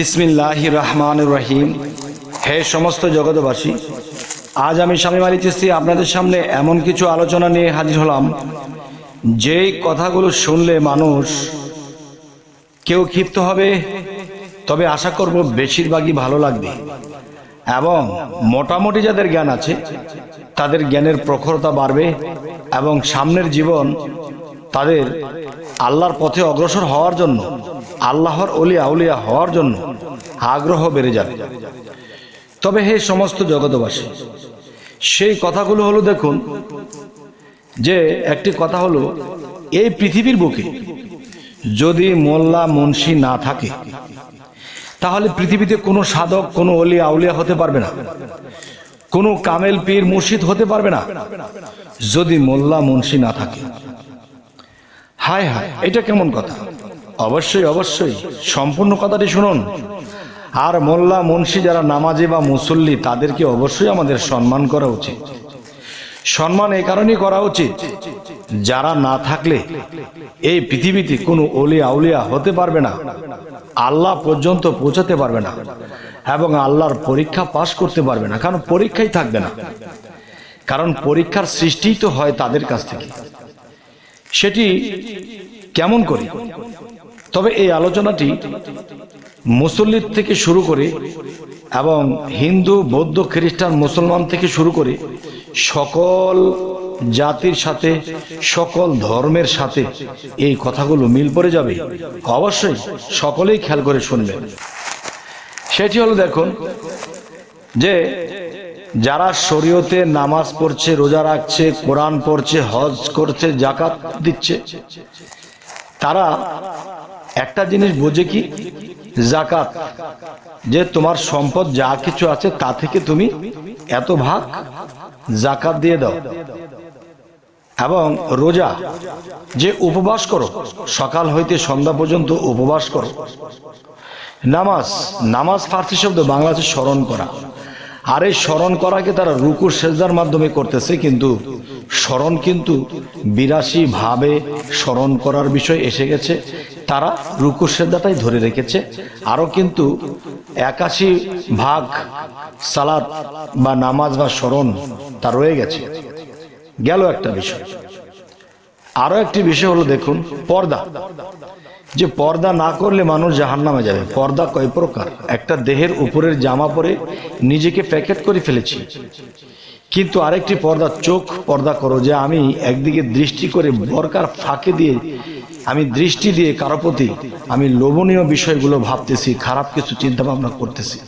বিসমিল্লাহ রহমান রহিম। হে সমস্ত জগতবাসী আজ আমি স্বামী মালি চিস্তি আপনাদের সামনে এমন কিছু আলোচনা নিয়ে হাজির হলাম, যেই কথাগুলো শুনলে মানুষ কেউ ক্ষিপ্ত হবে, তবে আশা করব বেশিরভাগই ভালো লাগবে। এবং মোটামুটি যাদের জ্ঞান আছে, তাদের জ্ঞানের প্রখরতা বাড়বে এবং সামনের জীবন তাদের আল্লাহর পথে অগ্রসর হওয়ার জন্য আল্লাহর অলিয়া উলিয়া হওয়ার জন্য আগ্রহ বেড়ে যাবে। তবে হে সমস্ত জগতবাসী সেই কথাগুলো হলো দেখুন যে একটি কথা হলো, এই পৃথিবীর বুকে যদি মোল্লা মুন্সি না থাকে, তাহলে পৃথিবীতে কোনো সাধক, কোনো অলি আউলিয়া হতে পারবে না। কোনো কামেল পীর মুর্শিদ হতে পারবে না, যদি মোল্লা মুন্সি না থাকে। হায় হায়, এটা কেমন কথা? অবশ্যই অবশ্যই। সম্পূর্ণ কথাটি শুনুন। আর মোল্লা, মুন্সি যারা নামাজি বা মুসল্লি, তাদেরকে অবশ্যই আমাদের সম্মান করা উচিত। সম্মান এই কারণেই করা উচিত, যারা না থাকলে এই পৃথিবীতে কোনো অলি আউলিয়া হতে পারবে না, আল্লাহ পর্যন্ত পৌঁছাতে পারবে না, এবং আল্লাহর পরীক্ষা পাশ করতে পারবে না, কারণ পরীক্ষাই থাকবে না। কারণ পরীক্ষার সৃষ্টিই তো হয় তাদের কাছ থেকে। সেটি কেমন করে? তবে এই আলোচনাটি মুসল্লির থেকে শুরু করে এবং হিন্দু, বৌদ্ধ, খ্রিস্টান, মুসলমান থেকে শুরু করে সকল জাতির সাথে, সকল ধর্মের সাথে এই কথাগুলো মিল পড়ে যাবে। অবশ্যই সকলেই খেয়াল করে শুনবেন। সেটি হলো দেখুন যে যারা শরীয়তে নামাজ পড়ছে, রোজা রাখছে, কোরআন পড়ছে, হজ করছে জাকাত দিচ্ছে, তারা একটা জিনিস বোঝে কি? জাকাত। যে তোমার সম্পদ যা কিছু আছে তা থেকে তুমি এত ভাগ জাকাত দিয়ে দাও। এবং রোজা, যে উপবাস করো, সকাল হইতে সন্ধ্যা পর্যন্ত উপবাস করো। নামাজ নামাজ ফার্সি শব্দ বাংলাতে স্মরণ করা। আর এই স্মরণ করাকে তারা রুকুর সেজদার মাধ্যমে করতেছে, কিন্তু স্মরণ কিন্তু বিরাশি ভাবে স্মরণ করার বিষয় এসে গেছে। তারা রুকু সেজদাটাই ধরে রেখেছে। আরও কিন্তু একাশি ভাগ সালাদ বা নামাজ বা স্মরণ তা রয়ে গেছে। গেল একটা বিষয়। আরও একটি বিষয় হলো দেখুন, পর্দা। যে পর্দা না করলে মানুষ জাহান নামে যাবে। পর্দা কয় প্রকার? একটা দেহের উপরের জামা পরে নিজেকে প্যাকেট করে ফেলেছি। কিন্তু আরেকটি পর্দা চোখ পর্দা করো, যে আমি একদিকে দৃষ্টি করে বরকার ফাঁকে দিয়ে আমি দৃষ্টি দিয়ে কারও প্রতি আমি লোভনীয় বিষয়গুলো ভাবতেছি, খারাপ কিছু চিন্তা ভাবনা করতেছি।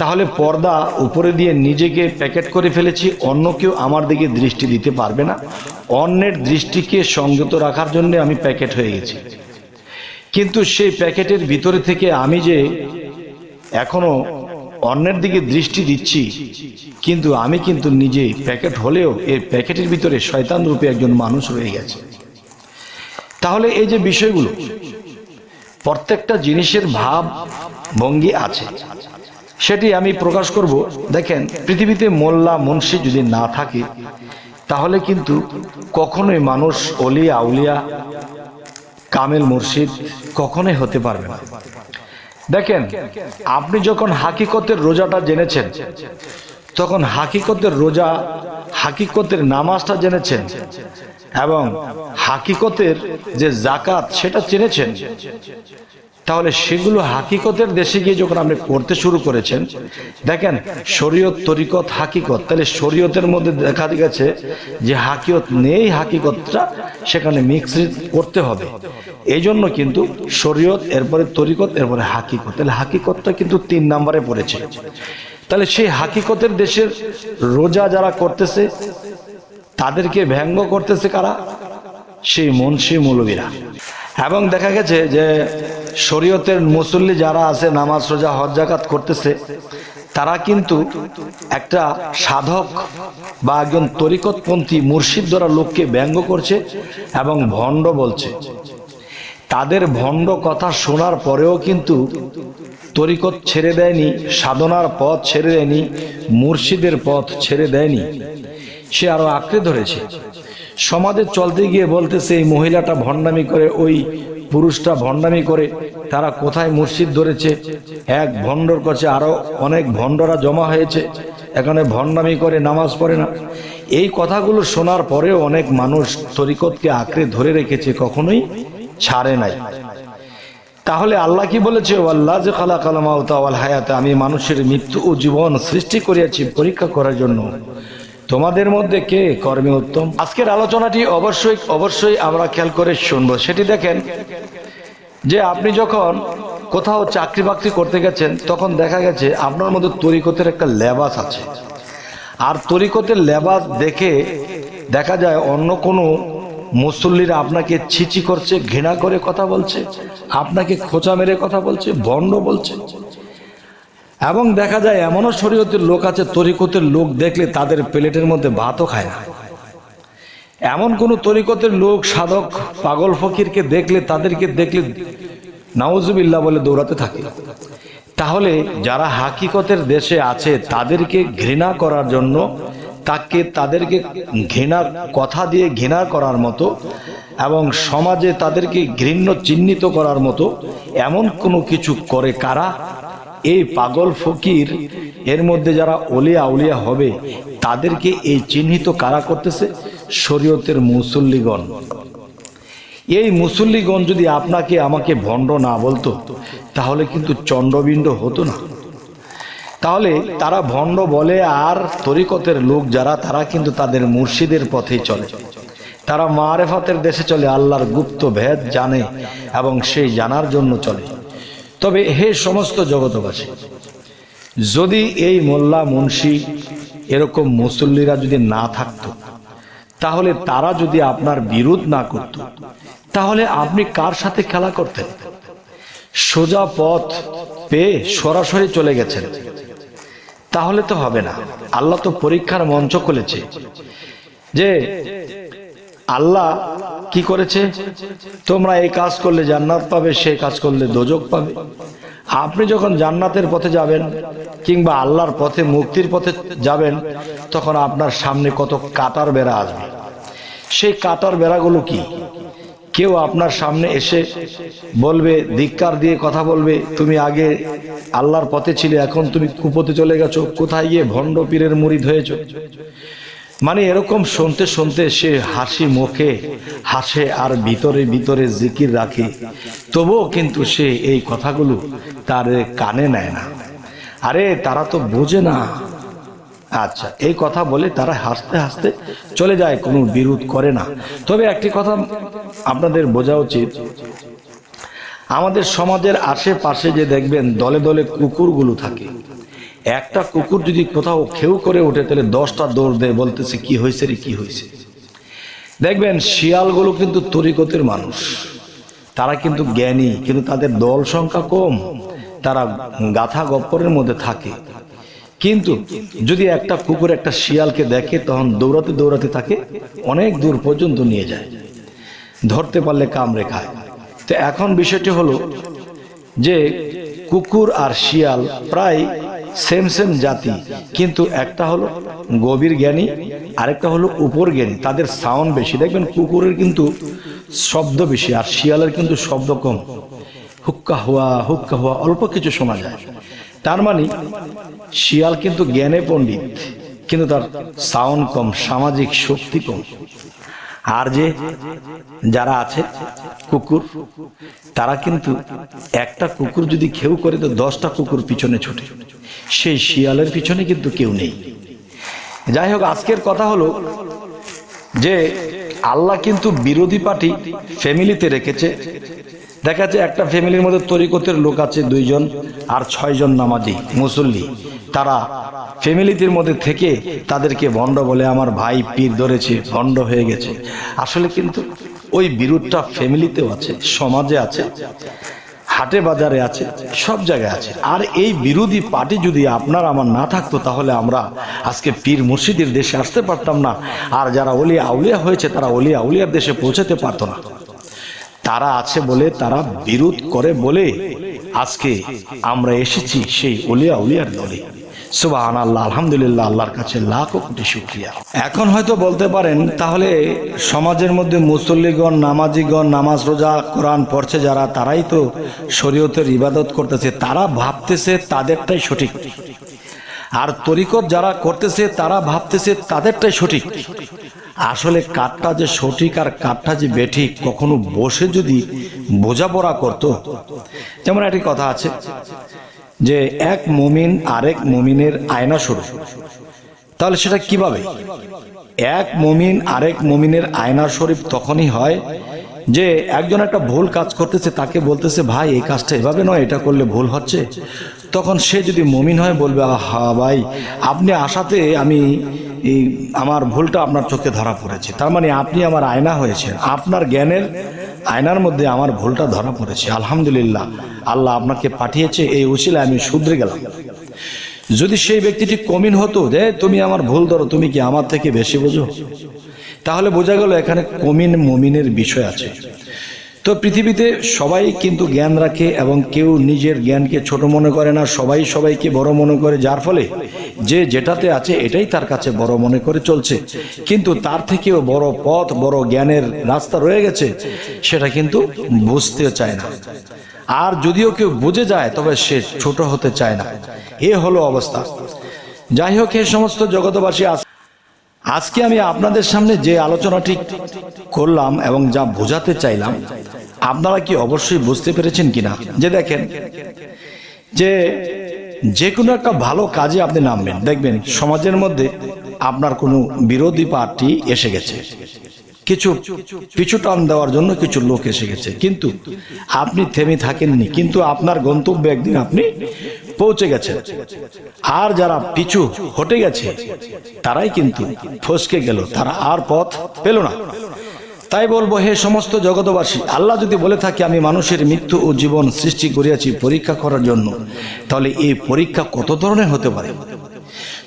তাহলে পর্দা উপরে দিয়ে নিজেকে প্যাকেট করে ফেলেছি, অন্য কেউ আমার দিকে দৃষ্টি দিতে পারবে না। অন্যের দৃষ্টিকে সংযত রাখার জন্য আমি প্যাকেট হয়ে গেছি। কিন্তু সেই প্যাকেটের ভিতরে থেকে আমি যে এখনও অন্যের দিকে দৃষ্টি দিচ্ছি, কিন্তু আমি কিন্তু নিজে প্যাকেট হলেও এই প্যাকেটের ভিতরে শয়তান রূপে একজন মানুষ রয়ে গেছে। তাহলে এই যে বিষয়গুলো, প্রত্যেকটা জিনিসের ভাব ভঙ্গি আছে। সেটি আমি প্রকাশ করব। দেখেন, পৃথিবীতে মোল্লা, মুন্সি যদি না থাকে, তাহলে কিন্তু কখনোই মানুষ অলিয়া, আউলিয়া, কামেল মুর্শিদ কখনোই হতে পারবে না। দেখেন, আপনি যখন হাকিকতের রোজাটা জেনেছেন, তখন হাকিকতের রোজা, হাকিকতের নামাজটা জেনেছেন এবং হাকিকতের যে জাকাত সেটা চেনেছেন। তাহলে সেগুলো হাকিকতের দেশে গিয়ে যখন আপনি করতে শুরু করেছেন, দেখেন শরীয়ত, তরিকত, হাকিকত, তাহলে শরীয়তের মধ্যে দেখা গেছে যে হাকিকত নেই, হাকিকতটা সেখানে মিক্স করতে হবে। এই জন্য কিন্তু শরীয়ত, এরপরে তরিকত, এরপরে হাকিকত। তাহলে হাকিকতটা কিন্তু তিন নম্বরে পড়েছে। তাহলে সেই হাকিকতের দেশের রোজা যারা করতেছে তাদেরকে ব্যঙ্গ করতেছে কারা? সেই মনসি মৌলবীরা। এবং দেখা গেছে যে শরীয়তের মুসল্লি যারা আছে, নামাজ, রোজা, হজ জাকাত করতেছে, তারা কিন্তু একটা সাধক বা একজন তরিকতপন্থী মুর্শিদ দ্বারা লোককে ব্যঙ্গ করছে এবং ভণ্ড বলছে। তাদের ভণ্ড কথা শোনার পরেও কিন্তু তরিকত ছেড়ে দেয়নি, সাধনার পথ ছেড়ে দেয়নি, মুর্শিদের পথ ছেড়ে দেয়নি। সে আরও আঁকড়ে ধরেছে। সমাজে চলতে গিয়ে বলতেছে, এই মহিলাটা ভণ্ডামি করে, ওই পুরুষটা ভণ্ডামি করে, তারা কোথায় মসজিদ ধরেছে? এক ভণ্ডর কাছে আরও অনেক ভণ্ডরা জমা হয়েছে। এখানে ভণ্ডামি করে, নামাজ পড়ে না। এই কথাগুলো শোনার পরেও অনেক মানুষ তরিকতকে আঁকড়ে ধরে রেখেছে, কখনোই ছাড়ে নাই। তাহলে আল্লাহ কি বলেছে? আল্লাহ যে খালা কালামাউতাওয়াল হায়াতে আমি মানুষের মৃত্যু ও জীবন সৃষ্টি করিয়াছি পরীক্ষা করার জন্য। তোমাদের মধ্যে কে কর্মে উত্তম? আজকের আলোচনাটি অবশ্যই অবশ্যই আমরা খেয়াল করে শুনব। সেটি দেখেন যে আপনি যখন কোথাও চাকরি বাকরি করতে গেছেন, তখন দেখা গেছে আপনার মধ্যে তরিকতের একটা লেবাস আছে। আর তরিকতের লেবাস দেখে দেখা যায় অন্য কোনো মুসল্লিরা আপনাকে ছিচি করছে, ঘৃণা করে কথা বলছে, আপনাকে খোঁচা মেরে কথা বলছে, ভণ্ড বলছে। এবং দেখা যায় এমনও শরীয়তের লোক আছে, তরিকতের লোক দেখলে তাদের প্লেটের মধ্যে ভাতও খায় না। এমন কোন তরিকতের লোক, সাধক, পাগল ফকিরকে দেখলে, তাদেরকে দেখলে নাউজুবিল্লাহ বলে দৌড়াতে থাকে। তাহলে যারা হাকিকতের দেশে আছে, তাদেরকে ঘৃণা করার জন্য, তাকে তাদেরকে ঘৃণা, কথা দিয়ে ঘৃণা করার মতো এবং সমাজে তাদেরকে ঘৃণ্য চিহ্নিত করার মতো এমন কোনো কিছু করে কারা? এই পাগল ফকির, এর মধ্যে যারা অলিয়া আউলিয়া হবে, তাদেরকে এই চিহ্নিত কারা করতেছে? শরীয়তের মুসল্লিগণ। এই মুসল্লিগণ যদি আপনাকে, আমাকে ভণ্ড না বলতো, তাহলে কিন্তু চণ্ডবিণ্ড হতো না। তাহলে তারা ভণ্ড বলে আর তরিকতের লোক যারা, তারা কিন্তু তাদের মুর্শিদের পথেই চলে। তারা মারেফাতের দেশে চলে, আল্লাহর গুপ্ত ভেদ জানে এবং সেই জানার জন্য চলে। তবে হে সমস্ত জগতবাসী যদি এই মোল্লা মুন্সি এরকম মুসল্লিরা যদি না থাকতো, তাহলে তারা যদি আপনার বিরোধ না করত, তাহলে আপনি কার সাথে খেলা করতেন? সোজা পথ পেয়ে সরাসরি চলে গেছেন। তাহলে তো হবে না। আল্লাহ তো পরীক্ষার মঞ্চ খুলেছে যে আল্লাহ কি করেছে? তোমরা এই কাজ করলে জান্নাত পাবে সেই কাজ করলে দোজক পাবে। আপনি যখন জান্নাতের পথে যাবেন কিংবা আল্লাহর পথে, মুক্তির পথে যাবেন, তখন আপনার সামনে কত কাটার বেড়া আসবে। সেই কাটার বেড়াগুলো কি? কেউ আপনার সামনে এসে বলবে, ধিক্কার দিয়ে কথা বলবে, তুমি আগে আল্লাহর পথে ছিলে, এখন তুমি কুপোতে চলে গেছো, কোথায় গিয়ে ভণ্ড পীরের মুড়িদ হয়েছ? মানে এরকম শুনতে শুনতে সে হাসি মুখে হাসে আর ভিতরে ভিতরে জিকির রাখে। তবুও কিন্তু সে এই কথাগুলো তার কানে নেয় না। আরে তারা তো বোঝে না। আচ্ছা এই কথা বলে তারা হাসতে হাসতে চলে যায়, কোনো বিরোধ করে না। তবে একটি কথা আপনাদের বোঝা উচিত। আমাদের সমাজের আশেপাশে যে দেখবেন দলে দলে কুকুরগুলো থাকে। একটা কুকুর যদি কোথাও খেউ করে ওঠে, তাহলে দশটা দৌড় দেয় বলতেছে, কি হয়েছে রে, কি হয়েছে? দেখবেন, শিয়ালগুলো কিন্তু তরিকতের মানুষ। তারা কিন্তু জ্ঞানী, কিন্তু তাদের দল সংখ্যা কম। তারা গাথা গপ্পরের মধ্যে থাকে। কিন্তু যদি একটা কুকুর একটা শিয়ালকে দেখে, তখন দৌড়াতে দৌড়াতে তাকে অনেক দূর পর্যন্ত নিয়ে যায়। ধরতে পারলে কামড়ে খায়। তো এখন বিষয়টি হলো যে, কুকুর আর শিয়াল প্রায় সেম সেম জাতি, কিন্তু একটা হলো গভীর জ্ঞানী, আরেকটা হলো উপর জ্ঞানী। তাদের সাউন্ড বেশি। দেখবেন কুকুরের কিন্তু শব্দ বেশি আর শিয়ালের কিন্তু শব্দ কম। হুক্কা হওয়া হুক্কা হওয়া অল্প কিছু শোনা যায়। তার মানে শিয়াল কিন্তু জ্ঞানে পণ্ডিত, কিন্তু তার সাউন্ড কম, সামাজিক শক্তি কম। আর যে যারা আছে, কুকুর, তারা কিন্তু একটা কুকুর যদি খেউ করে তো দশটা কুকুর পিছনে ছুটে। সেই শিয়ালের পিছনে কিন্তু কেউ নেই। যাই হোক, আজকের কথা হলো যে আল্লাহ কিন্তু বিরোধী পার্টি ফ্যামিলিতে রেখেছে। দেখা যাচ্ছে একটা ফ্যামিলির মধ্যে তরিকতের লোক আছে দুইজন আর ছয়জন নামাজি, মুসল্লি। তারা ফ্যামিলিদের মধ্যে থেকে তাদেরকে ভণ্ড বলে, আমার ভাই পীর ধরেছে, ভণ্ড হয়ে গেছে। আসলে কিন্তু ওই বিরোধটা ফ্যামিলিতেও আছে, সমাজে আছে, হাটে বাজারে আছে, সব জায়গায় আছে। আর এই বিরোধী পার্টি যদি আপনার আমার না থাকতো, তাহলে আমরা আজকে পীর মুর্শিদের দেশে আসতে পারতাম না। আর যারা অলিয়া আউলিয়া হয়েছে, তারা অলিয়া আউলিয়ার দেশে পৌঁছাতে পারতো না। তারা আছে বলে তারা বিরোধ করে বলে আজকে আমরা এসেছি সেই অলিয়া উলিয়ার দলে। সুবাহান আল্লাহ আলহামদুলিল্লাহ, আল্লাহর কাছে লাখ কোটি শুক্রিয়া। এখন হয়তো বলতে পারেন, তাহলে সমাজের মধ্যে মুসল্লিগণ, নামাজিগণ, নামাজ রোজা, কোরআন পড়ছে যারা, তারাই তো শরীয়তের ইবাদত করতেছে, তারা ভাবতেছে তাদেরটাই সঠিক। আর তরিকত যারা করতেছে, তারা ভাবতেছে তাদেরটাই সঠিক। আসলে কাঠটা যে সঠিক আর কাঠটা যে বেঠিক কখনো বসে যদি বোঝাপড়া করত। যেমন একটি কথা আছে যে এক মুমিন আরেক মুমিনের আয়না স্বরূপ তাহলে সেটা কীভাবে? এক মুমিন আরেক মুমিনের আয়না শরীফ তখনই হয় যে একজন একটা ভুল কাজ করতেছে, তাকে বলতেছে, ভাই, এই কাজটা এভাবে নয়, এটা করলে ভুল হচ্ছে। তখন সে যদি মমিন হয়, বলবে হা ভাই, আপনি আসাতে আমি এই আমার ভুলটা আপনার চোখে ধরা পড়েছে। তার মানে আপনি আমার আয়না হয়েছে আপনার জ্ঞানের আয়নার মধ্যে আমার ভুলটা ধরা পড়েছে। আলহামদুলিল্লাহ, আল্লাহ আপনাকে পাঠিয়েছে, এই উচিলে আমি শুধরে গেলাম। যদি সেই ব্যক্তিটি কমিন হতো যে, তুমি আমার ভুল ধরো, তুমি কি আমার থেকে বেশি বোঝো? তাহলে বোঝা গেল, এখানে কমিন মমিনের বিষয় আছে। তো পৃথিবীতে সবাই কিন্তু জ্ঞান রাখে এবং কেউ নিজের জ্ঞানকে ছোট মনে করে না, সবাই সবাইকে বড় মনে করে, যার ফলে যে যেটাতে আছে এটাই তার কাছে বড় মনে করে চলছে। কিন্তু তার থেকেও বড় পথ, বড় জ্ঞানের রাস্তা রয়ে গেছে, সেটা কিন্তু বুঝতে চায় না। আর যদিও কেউ বুঝে যায়, তবে সে ছোট হতে চায় না। এ হলো অবস্থা। যাই হোক, এ সমস্ত জগতবাসী আজ আজকে আমি আপনাদের সামনে যে আলোচনাটি করলাম এবং যা বোঝাতে চাইলাম, আপনারা কি অবশ্যই বুঝতে পেরেছেন কিনা? যে দেখেন, যে যে কোনো একটা ভালো কাজে আপনি নামবেন। দেখবেন, সমাজের মধ্যে আপনার কোনো বিরোধী পার্টি এসে গেছে। কিছু পিছু টান দেওয়ার জন্য কিছু লোক এসে গেছে। কিন্তু আপনি থেমে থাকেননি। কিন্তু আপনার গন্তব্যে একদিন আপনি পৌঁছে গেছে আর যারা পিছু হটে গেছে, তারাই কিন্তু ফসকে গেল। তারা আর পথ পেল না। তাই বলব, হে সমস্ত জগতবাসী আল্লাহ যদি বলে থাকে, আমি মানুষের মৃত্যু ও জীবন সৃষ্টি করিয়াছি পরীক্ষা করার জন্য, তাহলে এই পরীক্ষা কত ধরনের হতে পারে?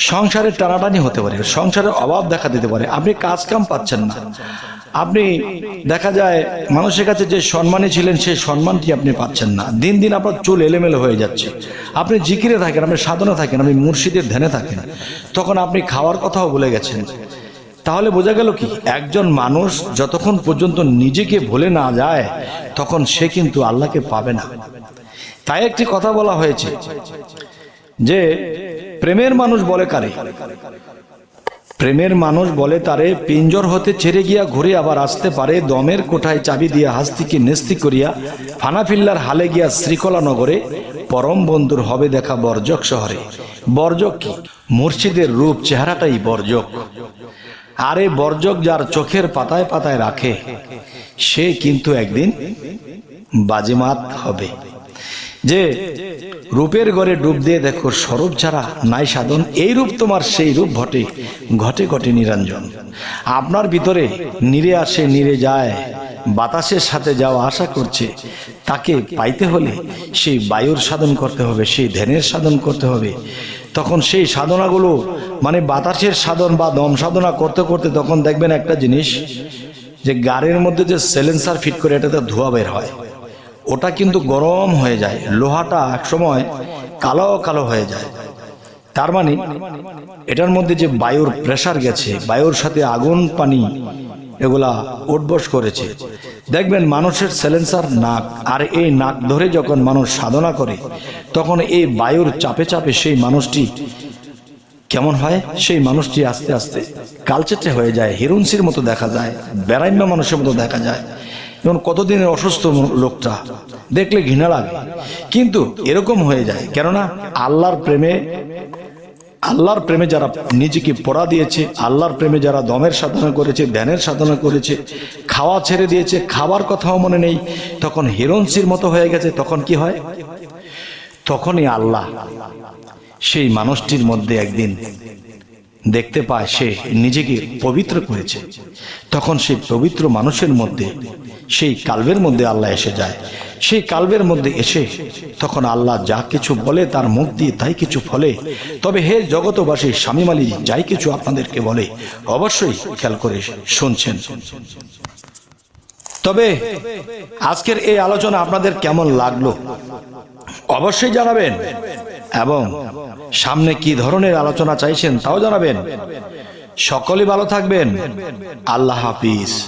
সংসারের টানাটানি হতে পারে, সংসারের অভাব দেখা দিতে পারে, আপনি কাজ কাম পাচ্ছেন না। আপনি দেখা যায় মানুষের কাছে যে সম্মানে ছিলেন, সেই সম্মানটি আপনি পাচ্ছেন না। দিন দিন আপনার চুল এলেমেলে হয়ে যাচ্ছে। আপনি জিকিরে থাকেন, আপনি সাধনা থাকেন, আপনি মুর্শিদের ধ্যানে থাকেন। তখন আপনি খাওয়ার কথাও বলে গেছেন। তাহলে বোঝা গেল কি? একজন মানুষ যতক্ষণ পর্যন্ত নিজেকে ভুলে না যায়, তখন সে কিন্তু আল্লাহকে পাবে না। তাই একটি কথা বলা হয়েছে যে প্রেমের মানুষ বলে কারে? প্রেমের মানুষ বলে তারে, পিঞ্জর হতে ছেড়ে গিয়া ঘুরে আবার আসতে পারে, দমের কোঠায় চাবি দিয়া হাস্তিকে নেস্তি করিয়া ফানাফিল্লার হালে গিয়া শ্রীকলা নগরে, পরম বন্ধুর হবে দেখা বর্জক শহরে। বর্জক কি? মুর্শিদের রূপ চেহারাটাই বর্জক। আরে বর্জক যার চোখের পাতায় পাতায় রাখে, সে কিন্তু একদিন বাজিমাত হবে। যে রূপের ঘরে ডুব দিয়ে দেখো স্বরূপ ছাড়া নাই সাধন, এই রূপ তোমার, সেই রূপ ঘটে ঘটে ঘটে নিরঞ্জন। আপনার ভিতরে নিরে আসে, নিরে যায়, বাতাসের সাথে যাওয়া আশা করছে, তাকে পাইতে হলে সেই বায়ুর সাধন করতে হবে, সেই ধ্যানের সাধন করতে হবে। তখন সেই সাধনাগুলো মানে বাতাসের সাধন বা দম সাধনা করতে করতে তখন দেখবেন একটা জিনিস, যে গাড়ির মধ্যে যে সেলেন্সার ফিট করে, এটাতে ধোয়া বের হয়। ওটা কিন্তু গরম হয়ে যায়, লোহাটা একসময় কালো কালো হয়ে যায়। তার মানে এটার মধ্যে যে বায়ুর প্রেশার গেছে, বায়ুর সাথে আগুন, পানি এগুলা উঠবস করেছে। দেখবেন মানুষের সেলেন্সার নাক, আর এই নাক ধরে যখন মানুষ সাধনা করে, তখন এই বায়ুর চাপে চাপে সেই মানুষটি কেমন হয়? সেই মানুষটি আস্তে আস্তে কালচেটে হয়ে যায়, হিরুন্সির মতো দেখা যায় বেড়াইম্বা মানুষের মতো দেখা যায়। যেমন কতদিনের অসুস্থ লোকটা। দেখলে ঘৃণা লাগে। কিন্তু এরকম হয়ে যায়। কেননা, আল্লাহর প্রেমে আল্লাহর প্রেমে যারা নিজেকে পড়া দিয়েছে, আল্লাহর প্রেমে যারা দমের সাধনা করেছে ধ্যানের সাধনা করেছে, খাওয়া ছেড়ে দিয়েছে, খাবার কথাও মনে নেই, তখন হিরণসির মতো হয়ে গেছে, তখন কি হয়? তখনই আল্লাহ সেই মানুষটির মধ্যে একদিন দেখতে পায় সে নিজেকে পবিত্র করেছে। তখন সেই পবিত্র মানুষের মধ্যে, সেই কালবের মধ্যে আল্লাহ এসে যায়। সেই কালবের মধ্যে এসে তখন আল্লাহ যা কিছু বলে তার মুখ দিয়ে তাই কিছু ফলে। তবে হে জগতবাসী স্বামী মালি, যাই কিছু আপনাদেরকে বলে, অবশ্যই খেয়াল করে শুনছেন। তবে আজকের এই আলোচনা আপনাদের কেমন লাগল? অবশ্যই জানাবেন। এবং সামনে কি ধরনের আলোচনা চাইছেন তাও জানাবেন। সকলে ভালো থাকবেন। আল্লাহ হাফিজ।